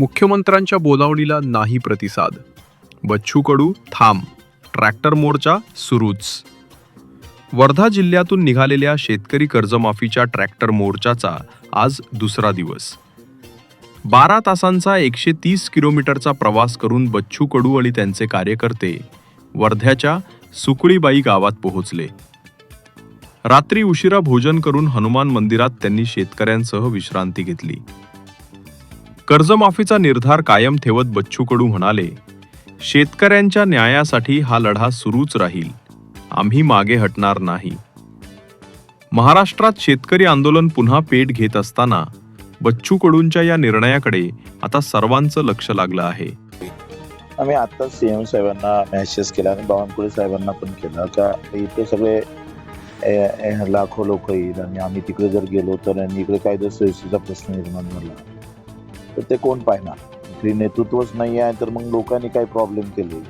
मुख्यमंत्र्यांच्या बोलावणीला नाही प्रतिसाद. बच्चू कडू थांब. ट्रॅक्टर मोर्चा सुरूच. वर्धा जिल्ह्यातून निघालेल्या शेतकरी कर्जमाफीच्या ट्रॅक्टर मोर्चाचा आज दुसरा दिवस. बारा तासांचा एकशे तीस किलोमीटरचा प्रवास करून बच्चू कडू आणि त्यांचे कार्यकर्ते वर्ध्याच्या सुकळीबाई गावात पोहोचले. रात्री उशिरा भोजन करून हनुमान मंदिरात त्यांनी शेतकऱ्यांसह विश्रांती घेतली. कर्जमाफीचा निर्धार कायम ठेवत बच्चू कडू म्हणाले शेतकऱ्यांच्या न्यायासाठी हा लढा सुरूच राहील. आम्ही मागे हटणार नाही. महाराष्ट्रात शेतकरी आंदोलन पुन्हा पेट घेत असताना बच्चू कडूंच्या या निर्णयाकडे आता सर्वांचं लक्ष लागलं आहे. आम्ही आता सीएम साहेबांना मेसेज केला आणि बावनकुळे साहेबांना पण केला. का इथे सगळे ए, ए, लाखो लोक येईल आणि आम्ही तिकडे जर गेलो तर इकडे कायदा सुरक्षेचा प्रश्न निर्माण झाला. तर ते कोण पाहणार? इकडे नेतृत्वच नाही आहे तर मग लोकांनी काही प्रॉब्लेम केले?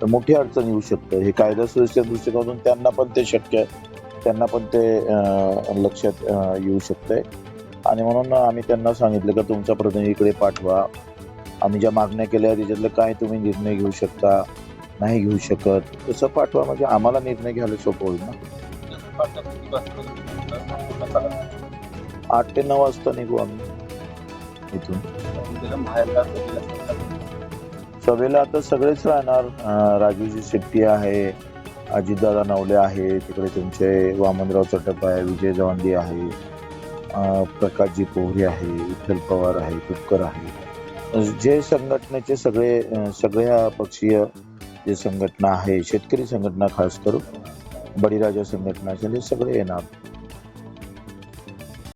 तर मोठी अडचण येऊ शकतं. हे कायदा सुव्यवस्थेच्या दृष्टिकोनातून त्यांना पण ते शक्य आहे. त्यांना पण ते लक्षात येऊ शकतंय. आणि म्हणून आम्ही त्यांना सांगितलं का तुमचा प्रतिनिधीकडे पाठवा. आम्ही ज्या मागण्या केल्या त्याच्यातलं काय तुम्ही निर्णय घेऊ शकता नाही घेऊ शकत तसं पाठवा. म्हणजे आम्हाला निर्णय घ्यायला सोपं होईल ना? आठ ते नऊ वाजता निघू आम्ही. इथून. सभेला आता सगळेच राहणार. राजूजी शेट्टी आहे अजितदादा नवले आहे तिकडे तुमचे वामनराव चटप आहे विजय जवांडी आहे प्रकाशजी पोहरे आहे विठ्ठल पवार आहे तुपकर आहे. जे संघटनेचे सगळे सगळ्या पक्षीय जे संघटना आहे शेतकरी संघटना खास करून बळीराजा संघटना हे सगळे येणार.